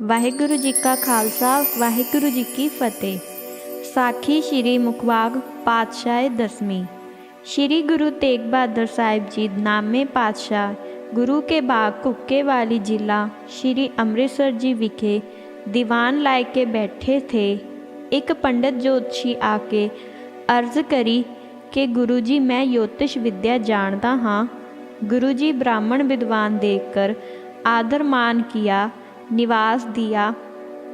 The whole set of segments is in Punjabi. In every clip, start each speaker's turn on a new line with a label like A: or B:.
A: ਵਾਹਿਗੁਰੂ ਜੀ ਕਾ ਖਾਲਸਾ ਵਾਹਿਗੁਰੂ ਜੀ ਕੀ ਫਤਿਹ ਸਾਖੀ ਸ੍ਰੀ ਮੁਖਵਾਗ ਪਾਤਸ਼ਾਹ ਦਸਵੀਂ ਸ੍ਰੀ ਗੁਰੂ ਤੇਗ ਬਹਾਦਰ ਸਾਹਿਬ ਜੀ ਨਾਮੇ ਪਾਤਸ਼ਾਹ ਗੁਰੂ ਕੇ ਬਾਗ ਕੁੱਕੇ ਵਾਲੀ ਜ਼ਿਲ੍ਹਾ ਸ੍ਰੀ ਅੰਮ੍ਰਿਤਸਰ ਜੀ ਵਿਖੇ ਦੀਵਾਨ ਲਾਇ ਕੇ ਬੈਠੇ ਥੇ ਇੱਕ ਪੰਡਤ ਜੋਤਸ਼ੀ ਆ ਕੇ ਅਰਜ਼ ਕਰੀ ਕਿ ਗੁਰੂ ਜੀ ਮੈਂ ਜੋਤਿਸ਼ ਵਿਦਿਆ ਜਾਣਦਾ ਹਾਂ गुरु जी ब्राह्मण विद्वान देखकर आदर मान किया निवास दिया।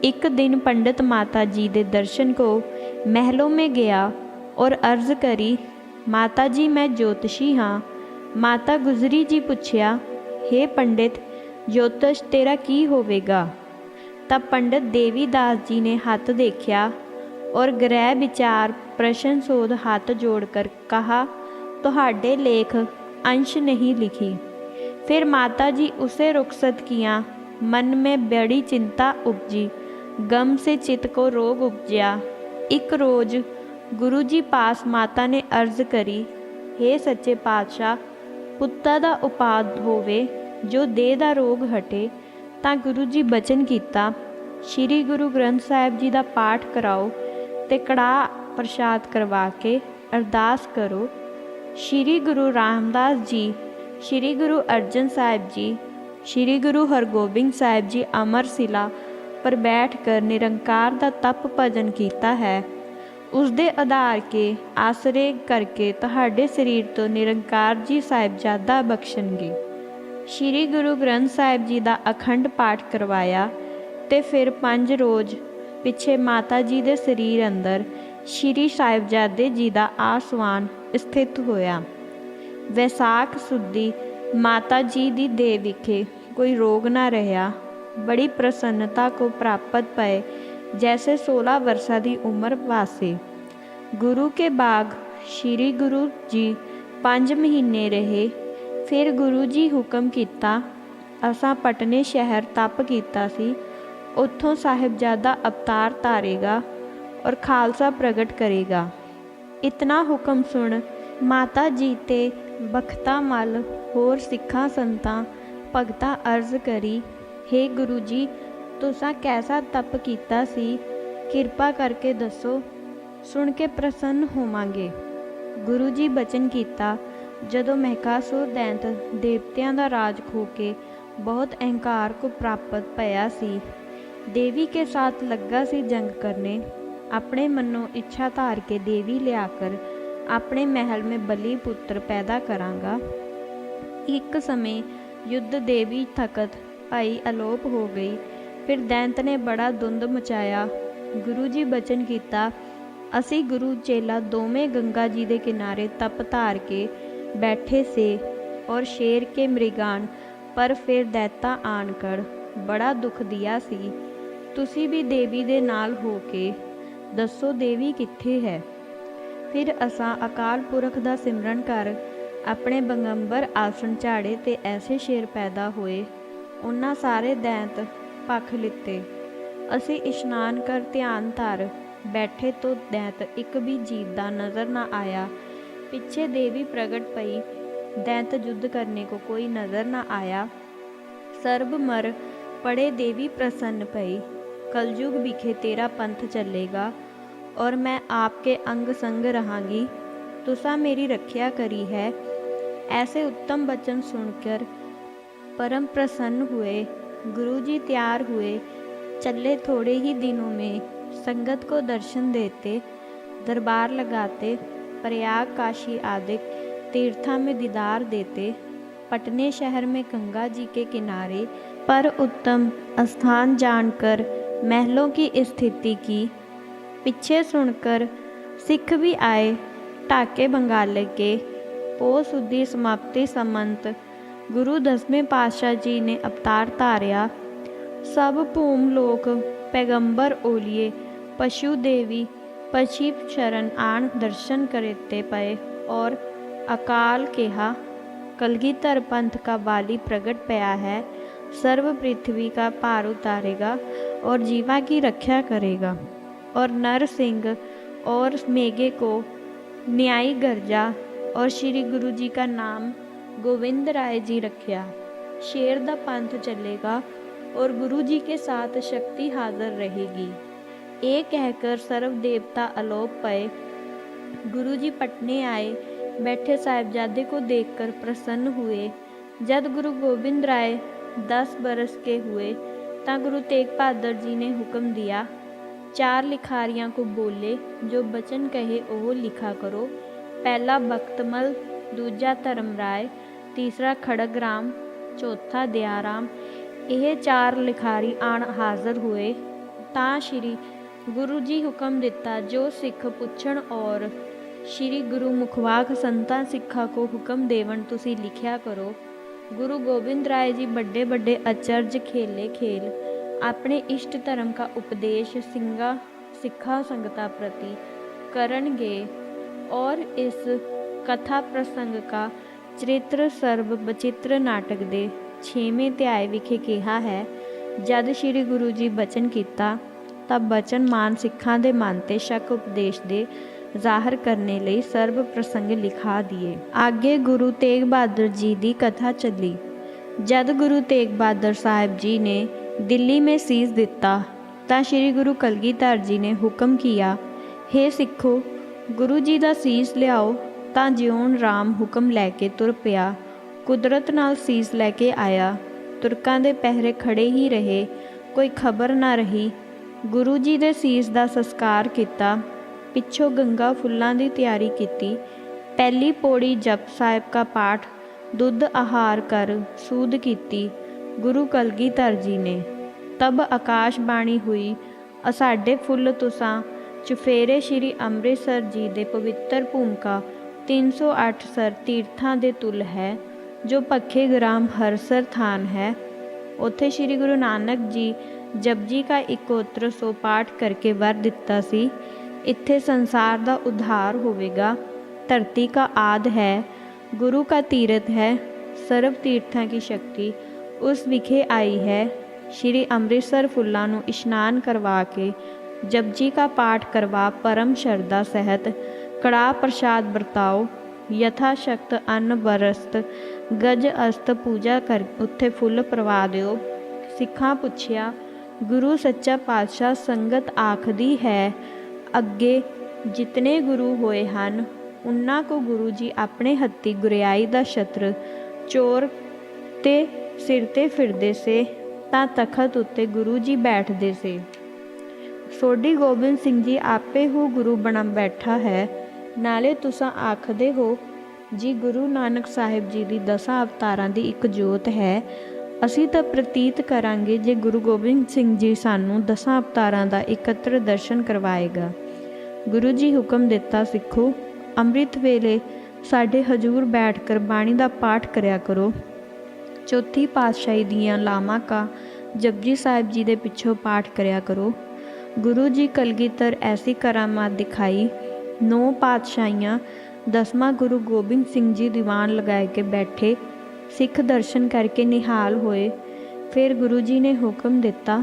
A: एक दिन पंडित माता जी दे दर्शन को महलों में गया और अर्ज़ करी, माता जी, मैं ज्योतिषी हाँ। माता गुजरी जी पूछया, हे पंडित, ज्योतिष तेरा की होवेगा? तब पंडित देवीदास जी ने हाथ देखा और ग्रह विचार, प्रश्न सोध हाथ जोड़कर कहा तोड़े लेख अंश नहीं लिखी। फिर माता जी उसे रुखसत किया मन में बड़ी चिंता उपजी गम से चित्त को रोग उपजया एक रोज गुरु जी पास माता ने अर्ज करी हे सच्चे पातशाह ਪੁੱਤਾਂ ਦਾ ਉਪਾਦ ਹੋਵੇ ਜੋ ਦੇਹ ਦਾ ਰੋਗ ਹਟੇ ਤਾਂ ਗੁਰੂ ਜੀ ਬਚਨ ਕੀਤਾ ਸ੍ਰੀ ਗੁਰੂ ਗ੍ਰੰਥ ਸਾਹਿਬ ਜੀ ਦਾ ਪਾਠ ਕਰਾਓ ਤੇ ਕੜਾ ਪ੍ਰਸ਼ਾਦ ਕਰਵਾ ਕੇ ਅਰਦਾਸ ਕਰੋ ਸ਼੍ਰੀ ਗੁਰੂ ਰਾਮਦਾਸ ਜੀ ਸ਼੍ਰੀ ਗੁਰੂ ਅਰਜਨ ਸਾਹਿਬ ਜੀ ਸ਼੍ਰੀ ਗੁਰੂ ਹਰਗੋਬਿੰਦ ਸਾਹਿਬ ਜੀ ਅਮਰ ਸਿਲਾ ਪਰ ਬੈਠ ਕਰ ਨਿਰੰਕਾਰ ਦਾ ਤਪ ਭਜਨ ਕੀਤਾ ਹੈ। ਉਸ ਦੇ ਆਧਾਰ ਕੇ ਆਸਰੇ ਕਰਕੇ ਤੁਹਾਡੇ ਸਰੀਰ ਤੋਂ ਨਿਰੰਕਾਰ ਜੀ ਸਾਹਿਬਜ਼ਾਦਾ ਬਖਸ਼ਣਗੇ। ਸ਼੍ਰੀ ਗੁਰੂ ਗ੍ਰੰਥ ਸਾਹਿਬ ਜੀ ਦਾ ਅਖੰਡ ਪਾਠ ਕਰਵਾਇਆ ਤੇ ਫਿਰ ਪੰਜ ਰੋਜ਼ ਪਿੱਛੇ ਮਾਤਾ ਜੀ ਦੇ ਸਰੀਰ ਅੰਦਰ ਸ਼੍ਰੀ ਸਾਹਿਬਜ਼ਾਦੇ ਜੀ ਦਾ ਆਸਵਾਨ ਸਥਿਤ ਹੋਇਆ। ਵੈਸਾਖ ਸੁਦੀ ਮਾਤਾ ਜੀ ਦੀ ਦੇਹ ਵਿਖੇ ਕੋਈ ਰੋਗ ਨਾ ਰਿਹਾ ਬੜੀ ਪ੍ਰਸੰਨਤਾ ਕੋ ਪ੍ਰਾਪਤ ਪਏ जैसे 16 वर्षा ਦੀ ਉਮਰ ਵਾਸੇ ਗੁਰੂ ਕੇ ਬਾਗ ਸ਼੍ਰੀ ਗੁਰੂ ਜੀ 5 ਮਹੀਨੇ ਰਹੇ ਫਿਰ ਗੁਰੂ ਜੀ ਹੁਕਮ ਕੀਤਾ ਅਸਾਂ ਪਟਨੇ ਸ਼ਹਿਰ ਤਪ ਕੀਤਾ ਸੀ ਉੱਥੋਂ ਸਾਹਿਬਜ਼ਾਦਾ ਅਵਤਾਰ ਧਾਰੇਗਾ ਔਰ ਖਾਲਸਾ ਪ੍ਰਗਟ ਕਰੇਗਾ ਇਤਨਾ ਹੁਕਮ ਸੁਣ ਮਾਤਾ ਜੀ ਤੇ ਬਖਤਾ ਮਲ ਹੋਰ ਸਿੱਖਾਂ ਸੰਤਾਂ ਭਗਤਾ ਅਰਜ਼ ਕਰੀ हे ਗੁਰੂ ਜੀ ਤੁਸੀਂ ਕੈਸਾ ਤਪ ਕੀਤਾ ਸੀ? ਕਿਰਪਾ ਕਰਕੇ ਦੱਸੋ, ਸੁਣ ਕੇ ਪ੍ਰਸੰਨ ਹੋਵਾਂਗੇ। ਗੁਰੂ ਜੀ ਬਚਨ ਕੀਤਾ, ਜਦੋਂ ਮਹਿਕਾਸੁਰ ਦੈਂਤ ਦੇਵਤਿਆਂ ਦਾ ਰਾਜ ਖੋ ਕੇ ਬਹੁਤ ਅਹੰਕਾਰ ਕੋ ਪ੍ਰਾਪਤ ਭਇਆ ਸੀ, ਦੇਵੀ ਕੇ ਸਾਥ ਲੱਗਾ ਸੀ ਜੰਗ ਕਰਨੇ, ਆਪਣੇ ਮਨੋਂ ਇੱਛਾ ਧਾਰ ਕੇ ਦੇਵੀ ਲਿਆ ਕਰ, ਆਪਣੇ ਮਹਿਲ ਮੇ ਬਲੀ ਪੁੱਤਰ ਪੈਦਾ ਕਰਾਂਗਾ। ਇੱਕ ਸਮੇਂ ਯੁੱਧ ਦੇਵੀ ਥਕਤ ਭਾਈ ਅਲੋਪ ਹੋ ਗਈ। ਫਿਰ ਦੈਂਤ ਨੇ ਬੜਾ ਦੁੰਦ ਮਚਾਇਆ। ਗੁਰੂ ਜੀ ਬਚਨ ਕੀਤਾ, ਅਸੀਂ ਗੁਰੂ ਚੇਲਾ ਦੋਵੇਂ ਗੰਗਾ ਜੀ ਦੇ ਕਿਨਾਰੇ ਤਪ ਧਾਰ ਕੇ ਬੈਠੇ ਸੇ ਔਰ ਸ਼ੇਰ ਕੇ ਮ੍ਰਿਗਾਨ, ਪਰ ਫਿਰ ਦੈਤਾ ਆਣ ਕਰ ਬੜਾ ਦੁੱਖ ਦਿਆ ਸੀ। ਤੁਸੀਂ ਵੀ ਦੇਵੀ ਦੇ ਨਾਲ ਹੋ ਕੇ ਦੱਸੋ ਦੇਵੀ ਕਿੱਥੇ ਹੈ? ਫਿਰ ਅਸਾਂ ਅਕਾਲ ਪੁਰਖ ਦਾ ਸਿਮਰਨ ਕਰ ਆਪਣੇ ਬੰਗੰਬਰ ਆਸਣ ਝਾੜੇ ਤੇ ਐਸੇ ਸ਼ੇਰ ਪੈਦਾ ਹੋਏ ਉਹਨਾਂ ਸਾਰੇ ਦੈਂਤ ਪੱਖ ਲਿੱਤੇ ਅਸੀਂ ਇਸ਼ਨਾਨ ਕਰ ਧਿਆਨ ਧਰ ਬੈਠੇ ਤੋਂ ਦੈਂਤ ਇੱਕ ਵੀ ਜੀਵ ਦਾ ਨਜ਼ਰ ਨਾ ਆਇਆ ਪਿੱਛੇ ਦੇਵੀ ਪ੍ਰਗਟ ਪਈ ਦੈਂਤ ਯੁੱਧ ਕਰਨੇ को कोई नजर न आया सर्ब मर पड़े देवी प्रसन्न भई कलयुग बिखे तेरा पंथ चलेगा और मैं आपके अंग संग रहांगी तुसा मेरी रक्षा करी है ऐसे उत्तम वचन सुनकर परम प्रसन्न हुए गुरु जी तैयार हुए, चले थोड़े ही दिनों में संगत को दर्शन देते, दरबार लगाते, प्रयाग, काशी आदि तीर्था में दीदार देते, पटने शहर में गंगा जी के किनारे पर उत्तम स्थान जानकर, महलों की स्थिति की पीछे सुनकर सिख भी आए, टाके बंगाले के ਪੋ ਸੁਦੀ ਸਮਾਪਤੀ ਸਮੰਤ, ਗੁਰੂ ਦਸਵੇਂ ਪਾਤਸ਼ਾਹ ਜੀ ਨੇ ਅਵਤਾਰ ਧਾਰਿਆ। ਸਭ ਭੂਮ ਲੋਕ ਪੈਗੰਬਰ ਓਲੀਏ, ਪਸ਼ੂ ਦੇਵੀ पशिव चरण आण दर्शन करते पए और अकाल केहा कलगी पंथ का बाली प्रगट पया है सर्व पृथ्वी का पार उतारेगा और जीवा की रक्षा करेगा और नर सिंह और मेघे को न्यायी गर्जा और श्री गुरु जी का नाम गोविंद राय जी रखिया शेर दा पंथ चलेगा और गुरु जी के साथ शक्ति हाजिर रहेगी ये कहकर सर्व देवता अलोप पाए गुरु जी पटने आए बैठे साहिबजादे को देखकर प्रसन्न हुए जब गुरु गोविंद राय दस बरस के हुए ता गुरु तेग बहादुर जी ने हुक्म दिया ਚਾਰ ਲਿਖਾਰੀਆਂ ਕੋ ਬੋਲੇ ਜੋ ਬਚਨ ਕਹੇ ਉਹ ਲਿਖਾ ਕਰੋ ਪਹਿਲਾ ਬਖਤਮਲ, ਦੂਜਾ ਧਰਮਰਾਏ, ਤੀਸਰਾ ਖੜਗਰਾਮ, ਚੌਥਾ ਦਿਆਰਾਮ। ਇਹ ਚਾਰ ਲਿਖਾਰੀ ਆਣ ਹਾਜ਼ਰ ਹੋਏ। ਤਾਂ ਸ਼੍ਰੀ ਗੁਰੂ ਜੀ ਹੁਕਮ ਦਿੱਤਾ, ਜੋ ਸਿੱਖ ਪੁੱਛਣ ਔਰ ਸ਼੍ਰੀ ਗੁਰੂ ਮੁਖਵਾਕ ਸੰਤਾਂ ਸਿੱਖਾਂ ਕੋ ਹੁਕਮ ਦੇਵਨ ਤੁਸੀਂ ਲਿਖਿਆ ਕਰੋ। ਗੁਰੂ ਗੋਬਿੰਦ ਰਾਏ ਜੀ ਵੱਡੇ ਵੱਡੇ ਅਚਰਜ ਖੇਲੇ ਖੇਲ, ਆਪਣੇ ਇਸ਼ਟ ਧਰਮ ਦਾ ਉਪਦੇਸ਼ ਸਿੰਘਾਂ, ਸਿੱਖਾਂ ਸੰਗਤਾਂ ਪ੍ਰਤੀ ਕਰਨਗੇ। और इस कथा प्रसंग का ਚਰਿੱਤਰ ਸਰਬ ਬਚਿੱਤਰ ਨਾਟਕ ਦੇ 6ਵੇਂ ਅਧਿਆਏ ਵਿਖੇ ਕਿਹਾ ਹੈ ਜਦ ਸ੍ਰੀ ਗੁਰੂ ਜੀ ਬਚਨ ਕੀਤਾ ਤਾਂ ਬਚਨ ਮਾਨ ਸਿੱਖਾਂ ਦੇ ਮਨ ਤੇ ਸ਼ੱਕ ਉਪਦੇਸ਼ ਦੇ ਜ਼ਾਹਰ ਕਰਨੇ ਲਈ ਸਰਬ ਪ੍ਰਸੰਗ ਲਿਖਾ ਦਿਏ ਅੱਗੇ ਗੁਰੂ ਤੇਗ ਬਹਾਦਰ ਜੀ ਦੀ ਕਥਾ ਚੱਲੀ ਜਦ ਗੁਰੂ ਤੇਗ ਬਹਾਦਰ ਸਾਹਿਬ ਜੀ ਨੇ ਦਿੱਲੀ में ਸੀਸ ਦਿੱਤਾ ਤਾਂ ਸ੍ਰੀ ਗੁਰੂ ਕਲਗੀਧਰ ਜੀ ਨੇ ਹੁਕਮ ਕੀਆ हे ਸਿੱਖੋ ਗੁਰੂ ਜੀ ਦਾ ਸੀਸ ਲਿਆਓ ਤਾਂ ਜਿਉਣ ਰਾਮ ਹੁਕਮ ਲੈ ਕੇ ਤੁਰ ਪਿਆ। ਕੁਦਰਤ ਨਾਲ ਸੀਸ ਲੈ ਕੇ ਆਇਆ। ਤੁਰਕਾਂ ਦੇ ਪਹਿਰੇ ਖੜੇ ਹੀ ਰਹੇ। ਕੋਈ ਖਬਰ ਨਾ ਰਹੀ। ਗੁਰੂ ਜੀ ਦੇ ਸੀਸ ਦਾ ਸੰਸਕਾਰ ਕੀਤਾ। ਪਿੱਛੋਂ ਗੰਗਾ ਫੁੱਲਾਂ ਦੀ ਤਿਆਰੀ ਕੀਤੀ। ਪਹਿਲੀ ਪੌੜੀ ਜਪ ਸਾਹਿਬ ਦਾ ਪਾਠ, ਦੁੱਧ ਆਹਾਰ ਕਰ ਸੂਦ ਕੀਤੀ। ਗੁਰੂ ਕਲਗੀਧਰ ਜੀ ਨੇ। ਤਬ ਆਕਾਸ਼ ਬਾਣੀ ਹੋਈ, ਅਸਾਡੇ ਫੁੱਲ ਤੁਸਾਂ ਚੁਫੇਰੇ ਸ਼੍ਰੀ ਅੰਮ੍ਰਿਤਸਰ ਜੀ ਦੇ ਪਵਿੱਤਰ ਭੂਮਿਕਾ 308 ਸਰ ਤੀਰਥਾਂ ਦੇ ਤੁਲ ਹੈ, ਜੋ ਪੱਖੇ ਗ੍ਰਾਮ ਹਰਸਰ ਥਾਨ ਹੈ। ਉੱਥੇ ਸ਼੍ਰੀ ਗੁਰੂ ਨਾਨਕ ਜੀ ਜਪਜੀ ਕਾ ਇਕੋਤਰ ਸੋ ਪਾਠ ਕਰਕੇ ਵਰ ਦਿੱਤਾ ਸੀ। ਇੱਥੇ ਸੰਸਾਰ ਦਾ ਉਧਾਰ ਹੋਵੇਗਾ, ਧਰਤੀ ਕਾ ਆਦ ਹੈ, ਗੁਰੂ ਕਾ ਤੀਰਥ ਹੈ, ਸਰਬ ਤੀਰਥਾਂ ਕੀ ਸ਼ਕਤੀ ਉਸ ਵਿਖੇ ਆਈ ਹੈ। ਸ਼੍ਰੀ ਅੰਮ੍ਰਿਤਸਰ ਫੁੱਲਾਂ ਨੂੰ ਇਸ਼ਨਾਨ ਕਰਵਾ ਕੇ ਜਪਜੀ ਕਾ ਪਾਠ ਕਰਵਾ ਪਰਮ ਸ਼ਰਧਾ ਸਹਿਤ, ਕੜਾ ਪ੍ਰਸ਼ਾਦ ਵਰਤਾਓ, ਯਥਾ ਸ਼ਕਤ ਅੰਨ ਬਰਸਤ, ਗਜ ਅਸਤ ਪੂਜਾ ਕਰ, ਉੱਥੇ ਫੁੱਲ ਪਰਵਾ ਦਿਓ। ਸਿੱਖਾਂ ਪੁੱਛਿਆ, ਗੁਰੂ ਸੱਚਾ ਪਾਤਸ਼ਾਹ ਸੰਗਤ ਆਖਦੀ ਹੈ, ਅੱਗੇ ਜਿਤਨੇ ਗੁਰੂ ਹੋਏ ਹਨ, ਉਨ੍ਹਾਂ ਕੋ ਗੁਰੂ ਜੀ ਆਪਣੇ ਹੱਥੀ ਗੁਰਿਆਈ ਦਾ ਛਤਰ, ਚੋਰ ਤੇ ਸਿਰ ਤੇ ਫਿਰਦੇ ਸੇ, ਤਾਂ ਤਖਤ ਉੱਤੇ ਗੁਰੂ ਜੀ ਬੈਠਦੇ ਸੇ। ਸੋਢੀ ਗੋਬਿੰਦ ਸਿੰਘ ਜੀ ਆਪੇ ਹੋ ਗੁਰੂ ਬਣਾ ਬੈਠਾ ਹੈ। ਨਾਲੇ ਤੁਸੀਂ ਆਖਦੇ ਹੋ, ਜੀ ਗੁਰੂ ਨਾਨਕ ਸਾਹਿਬ ਜੀ ਦੀ ਦਸਾਂ ਅਵਤਾਰਾਂ ਦੀ ਇੱਕ ਜੋਤ ਹੈ। ਅਸੀਂ ਤਾਂ ਪ੍ਰਤੀਤ ਕਰਾਂਗੇ ਜੇ ਗੁਰੂ ਗੋਬਿੰਦ ਸਿੰਘ ਜੀ ਸਾਨੂੰ ਦਸਾਂ ਅਵਤਾਰਾਂ ਦਾ ਇਕੱਤਰ ਦਰਸ਼ਨ ਕਰਵਾਏਗਾ। ਗੁਰੂ ਜੀ ਹੁਕਮ ਦਿੱਤਾ, ਸਿੱਖੋ, ਅੰਮ੍ਰਿਤ ਵੇਲੇ ਸਾਡੇ ਹਜੂਰ ਬੈਠ ਕਰ ਬਾਣੀ ਦਾ ਪਾਠ ਕਰਿਆ ਕਰੋ। ਚੌਥੀ ਪਾਤਸ਼ਾਹੀ ਦੀਆਂ ਲਾਮਾ ਕਾ ਜਪਜੀ ਸਾਹਿਬ ਜੀ ਦੇ ਪਿੱਛੋਂ ਪਾਠ ਕਰਿਆ ਕਰੋ। ਗੁਰੂ ਜੀ ਕਲਗੀਧਰ ਐਸੀ ਕਰਾਮਾਤ ਦਿਖਾਈ ਨੌ ਪਾਤਸ਼ਾਹੀਆਂ ਦਸਵਾਂ ਗੁਰੂ ਗੋਬਿੰਦ ਸਿੰਘ ਜੀ ਦੀਵਾਨ ਲਗਾਏ ਕੇ ਬੈਠੇ ਸਿੱਖ ਦਰਸ਼ਨ ਕਰਕੇ ਨਿਹਾਲ ਹੋਏ ਫਿਰ ਗੁਰੂ ਜੀ ਨੇ ਹੁਕਮ ਦਿੱਤਾ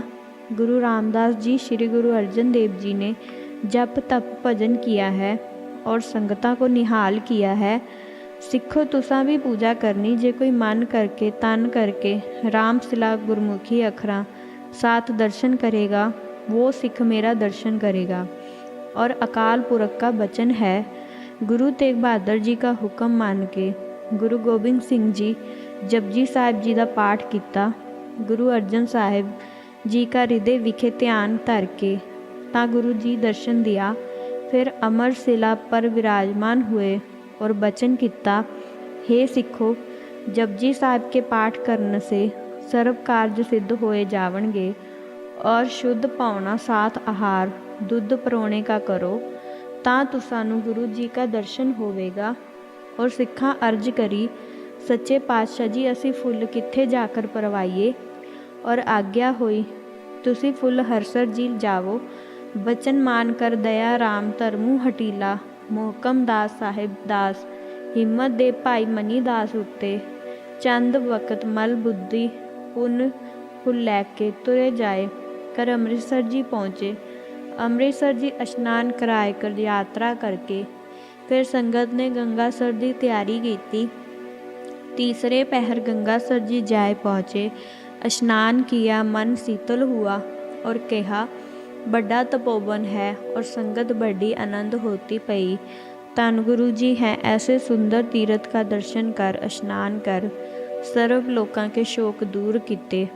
A: ਗੁਰੂ ਰਾਮਦਾਸ ਜੀ ਸ੍ਰੀ ਗੁਰੂ ਅਰਜਨ ਦੇਵ ਜੀ ਨੇ ਜਪ ਤਪ ਭਜਨ ਕੀਆ ਹੈ ਔਰ ਸੰਗਤਾਂ ਕੋ ਨਿਹਾਲ ਕੀਆ ਹੈ ਸਿੱਖੋ ਤੁਸਾਂ ਵੀ ਪੂਜਾ ਕਰਨੀ ਜੇ ਕੋਈ ਮਨ ਕਰਕੇ ਤਨ ਕਰਕੇ ਰਾਮ ਸਿਲਾ ਗੁਰਮੁਖੀ ਅਖਰਾਂ ਸਾਥ ਦਰਸ਼ਨ ਕਰੇਗਾ वो सिख मेरा दर्शन करेगा। और अकाल पुरख का वचन है, गुरु तेग बहादुर जी का हुक्म मान के, गुरु गोबिंद सिंह जी ਜਪਜੀ साहब जी का पाठ किया गुरु अर्जन साहब जी का हृदय विखे ध्यान धर के, ता गुरु जी दर्शन दिया। फिर अमर शिला पर विराजमान हुए और वचन किता, हे सिखो जपजी साहब के पाठ करने से सर्व कार्य सिद्ध होए जावणगे ਔਰ ਸ਼ੁੱਧ ਪਾਉਣਾ ਸਾਥ ਆਹਾਰ, ਦੁੱਧ ਪਰੋਣੇ ਕਾ ਕਰੋ, ਤਾਂ ਤੁਸਾਨੂੰ ਗੁਰੂ ਜੀ ਕਾ ਦਰਸ਼ਨ ਹੋਵੇਗਾ। ਔਰ ਸਿੱਖਾਂ ਅਰਜ ਕਰੀ, ਸੱਚੇ ਪਾਤਸ਼ਾਹ ਜੀ, ਅਸੀਂ ਫੁੱਲ ਕਿੱਥੇ ਜਾ ਕਰ ਪਰਵਾਈਏ? ਔਰ ਆਗਿਆ ਹੋਈ, ਤੁਸੀਂ ਫੁੱਲ ਹਰਸਰ ਜੀ ਜਾਵੋ। ਬਚਨ ਮਾਨ ਕਰ ਦਇਆ ਰਾਮ ਧਰਮੂ ਹਟੀਲਾ ਮੋਹਕਮ ਦਾਸ ਸਾਹਿਬ ਦਾਸ, ਹਿੰਮਤ ਦੇ ਭਾਈ ਮਨੀ ਦਾਸ ਉੱਤੇ। ਚੰਦ ਵਕਤ ਮਲ ਬੁੱਧੀ ਪੁੰਨ ਫੁੱਲ ਲੈ ਕੇ ਤੁਰੇ ਜਾਏ। कर अमृतसर जी पहुँचे। अमृतसर जी स्नान कराए कर यात्रा करके, फिर संगत ने गंगा सर की तैयारी की तीसरे पहर गंगासर जी जाए पहुँचे। स्नान किया, मन शीतल हुआ और कहा, बड़ा तपोवन है और संगत बड़ी आनंद होती पई। धन गुरु जी हैं, ऐसे सुंदर तीर्थ का दर्शन कर, स्नान कर। सर्व लोकां के शोक दूर किते।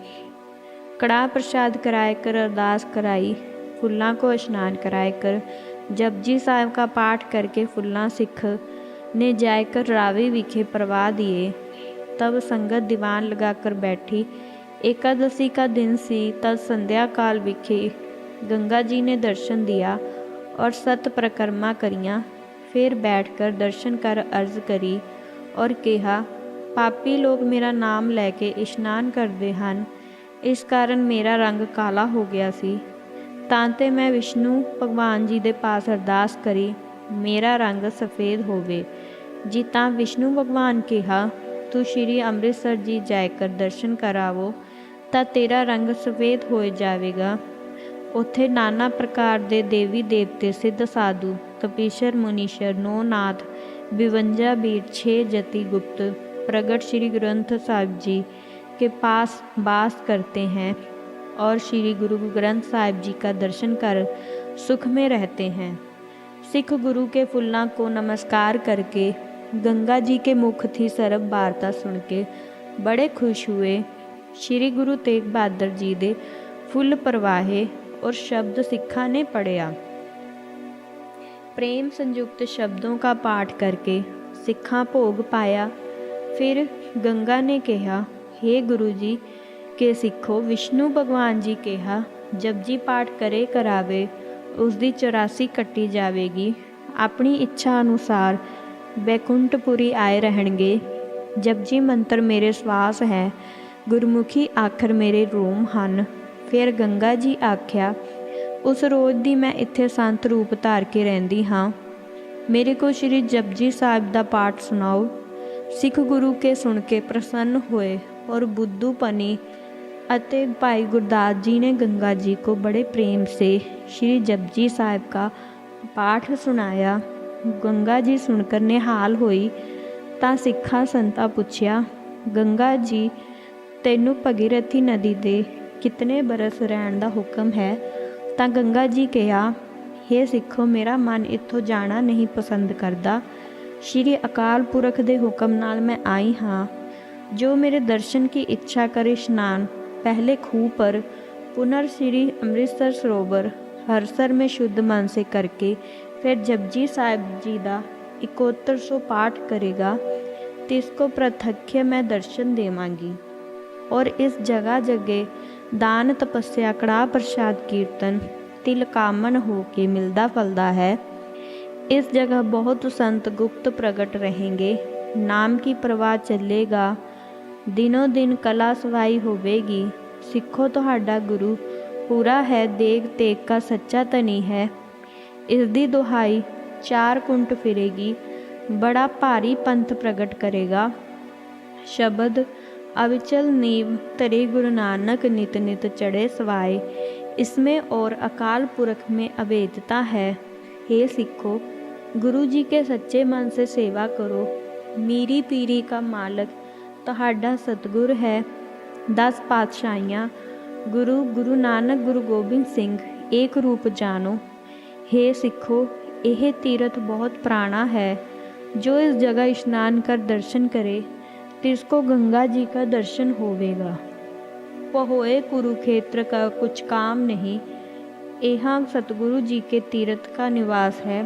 A: कड़ा प्रसाद कराए कर अरदास कराई फुल्ला को स्नान कराए कर जपजी साहब का पाठ करके फुल सिख ने जाकर रावी विखे प्रवाह दिए तब संगत दीवान लगाकर बैठी एकादशी का दिन सी तब संध्या काल विखे गंगा जी ने दर्शन दिया और सत प्रक्रमा करिया फिर बैठकर दर्शन कर अर्ज़ करी और कहा पापी लोग मेरा नाम लेके इनान करते हैं ਇਸ ਕਾਰਨ ਮੇਰਾ ਰੰਗ ਕਾਲਾ ਹੋ ਗਿਆ ਸੀ। ਤਾਂ ਤੇ ਮੈਂ ਵਿਸ਼ਨੂੰ ਭਗਵਾਨ ਜੀ ਦੇ ਪਾਸ ਅਰਦਾਸ ਕਰੀ, ਮੇਰਾ ਰੰਗ ਸਫੇਦ ਹੋਵੇ। ਜੀ ਤਾਂ ਵਿਸ਼ਨੂੰ ਭਗਵਾਨ ਕਿਹਾ, ਤੂੰ ਸ਼੍ਰੀ ਅੰਮ੍ਰਿਤਸਰ ਜੀ ਜਾਇਕਰ ਦਰਸ਼ਨ ਕਰਾਵੋ, ਤਾਂ ਤੇਰਾ ਰੰਗ ਸਫੇਦ ਹੋ ਜਾਵੇਗਾ। ਉੱਥੇ ਨਾਨਾ ਪ੍ਰਕਾਰ ਦੇ ਦੇਵੀ ਦੇਵਤੇ ਸਿੱਧ ਸਾਧੂ ਕਪੀਸ਼ਰ ਮੁਨੀਸ਼ਰ ਨੋ ਨਾਥ 52 ਬੀਰ 6 ਜਤੀ ਗੁਪਤ, ਪ੍ਰਗਟ ਸ਼੍ਰੀ ਗ੍ਰੰਥ ਸਾਹਿਬ ਜੀ के पास बास करते हैं और श्री गुरु ग्रंथ साहिब जी का दर्शन कर सुख में रहते हैं। सिख गुरु के फुलना को नमस्कार करके, गंगा जी के मुख थी सरब वार्ता सुन के बड़े खुश हुए। श्री गुरु तेग बहादुर जी दे फुल ਪ੍ਰਵਾਹੇ और शब्द सिखा ने पढ़िया। प्रेम संयुक्त शब्दों का पाठ करके सिखा भोग पाया। फिर गंगा ने कहा हे ਗੁਰੂ ਜੀ, ਕੇ ਸਿੱਖੋ। ਵਿਸ਼ਨੂੰ ਭਗਵਾਨ ਜੀ ਕਿਹਾ ਜਪਜੀ ਪਾਠ ਕਰੇ ਕਰਾਵੇ, ਉਸ ਦੀ 84 ਕੱਟੀ ਜਾਵੇਗੀ। ਆਪਣੀ ਇੱਛਾ ਅਨੁਸਾਰ ਬੈਕੁੰਠਪੁਰੀ ਆਏ ਰਹਿਣਗੇ। ਜਪਜੀ ਮੰਤਰ ਮੇਰੇ ਸਵਾਸ ਹੈ, ਗੁਰਮੁਖੀ ਆਖਰ ਮੇਰੇ ਰੂਮ ਹਨ। ਫਿਰ ਗੰਗਾ ਜੀ ਆਖਿਆ, ਉਸ ਰੋਜ਼ ਦੀ ਮੈਂ ਇੱਥੇ ਸੰਤ ਰੂਪ ਧਾਰ ਕੇ ਰਹਿੰਦੀ ਹਾਂ। ਮੇਰੇ ਕੋ ਸ਼੍ਰੀ ਜਪਜੀ ਸਾਹਿਬ ਦਾ ਪਾਠ ਸੁਣਾਓ। ਸਿੱਖ ਗੁਰੂ ਕੇ ਸੁਣ ਕੇ ਪ੍ਰਸੰਨ ਹੋਏ। और बुद्धूपनी ਅਤੇ ਭਾਈ ਗੁਰਦਾਸ ਜੀ ਨੇ गंगा जी को बड़े प्रेम से श्री जपजी साहब का ਪਾਠ ਸੁਣਾਇਆ। ਗੰਗਾ ਜੀ ਸੁਣਕਰ ਨਿਹਾਲ ਹੋਈ ਤਾਂ ਸਿੱਖਾਂ ਸੰਤਾਂ ਪੁੱਛਿਆ, ਗੰਗਾ ਜੀ, ਤੈਨੂੰ ਭਗੀਰਥੀ ਨਦੀ ਦੇ ਕਿਤਨੇ ਬਰਸ ਰਹਿਣ ਦਾ ਹੁਕਮ ਹੈ? ਤਾਂ ਗੰਗਾ ਜੀ ਕਿਹਾ हे ਸਿੱਖੋ, ਮੇਰਾ ਮਨ ਇੱਥੋਂ ਜਾਣਾ ਨਹੀਂ ਪਸੰਦ ਕਰਦਾ। ਸ਼੍ਰੀ ਅਕਾਲ ਪੁਰਖ ਦੇ ਹੁਕਮ ਨਾਲ ਮੈਂ ਆਈ ਹਾਂ। जो मेरे दर्शन की इच्छा करे स्नान, पहले खूह पर पुनर्श्री अमृतसर सरोवर हरसर में शुद्ध मन से करके, फिर जपजी साहब जी का इकोत्तर सौ पाठ करेगा तो इसको मैं दर्शन देवगी। और इस जगह जगह दान तपस्या, कड़ा प्रसाद कीर्तन तिलकामन हो के मिलता फलता है। इस जगह बहुत संत गुप्त प्रकट रहेंगे। नाम की प्रवाह चलेगा। ਦਿਨੋ ਦਿਨ ਕਲਾ ਸਵਾਈ ਹੋਵੇਗੀ ਸਿੱਖੋ ਤੁਹਾਡਾ ਗੁਰੂ ਪੂਰਾ ਹੈ ਦੇਗ ਤੇਗ ਕਾ ਸੱਚਾ ਤਨੀ ਹੈ ਇਸ ਦੀ ਦੁਹਾਈ ਚਾਰ ਕੁੰਟ ਫਿਰੇਗੀ ਬੜਾ ਭਾਰੀ ਪੰਥ ਪ੍ਰਗਟ ਕਰੇਗਾ ਸ਼ਬਦ अविचल नीव तरे गुरु नानक नित नित चढ़े सवाए इसमें और अकाल पुरख में अवेदता है हे सिखो गुरु जी के सच्चे मन से सेवा करो मीरी पीरी का मालक ਤੁਹਾਡਾ ਸਤਗੁਰ ਹੈ 10 ਪਾਤਸ਼ਾਹੀਆਂ ਗੁਰੂ ਗੁਰੂ ਨਾਨਕ ਗੁਰੂ ਗੋਬਿੰਦ ਸਿੰਘ ਏਕ ਰੂਪ ਜਾਣੋ हे ਸਿੱਖੋ ਇਹ ਤੀਰਥ ਬਹੁਤ ਪੁਰਾਣਾ ਹੈ ਜੋ ਇਸ ਜਗ੍ਹਾ ਇਸ਼ਨਾਨ ਕਰ ਦਰਸ਼ਨ करे तिसको गंगा जी का दर्शन होवेगा पहोए कुरुक्षेत्र का कुछ काम नहीं यहाँ सतगुरु जी के तीर्थ का निवास है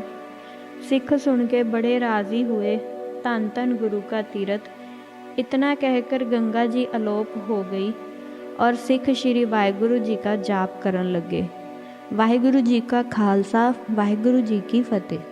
A: सिख सुन के बड़े राजी हुए धन धन गुरु का तीर्थ इतना कहकर गंगा जी अलोप हो गई और सिख श्री वाहिगुरु जी का जाप करन लगे वाहिगुरु जी का खालसा वाहिगुरु जी की फतेह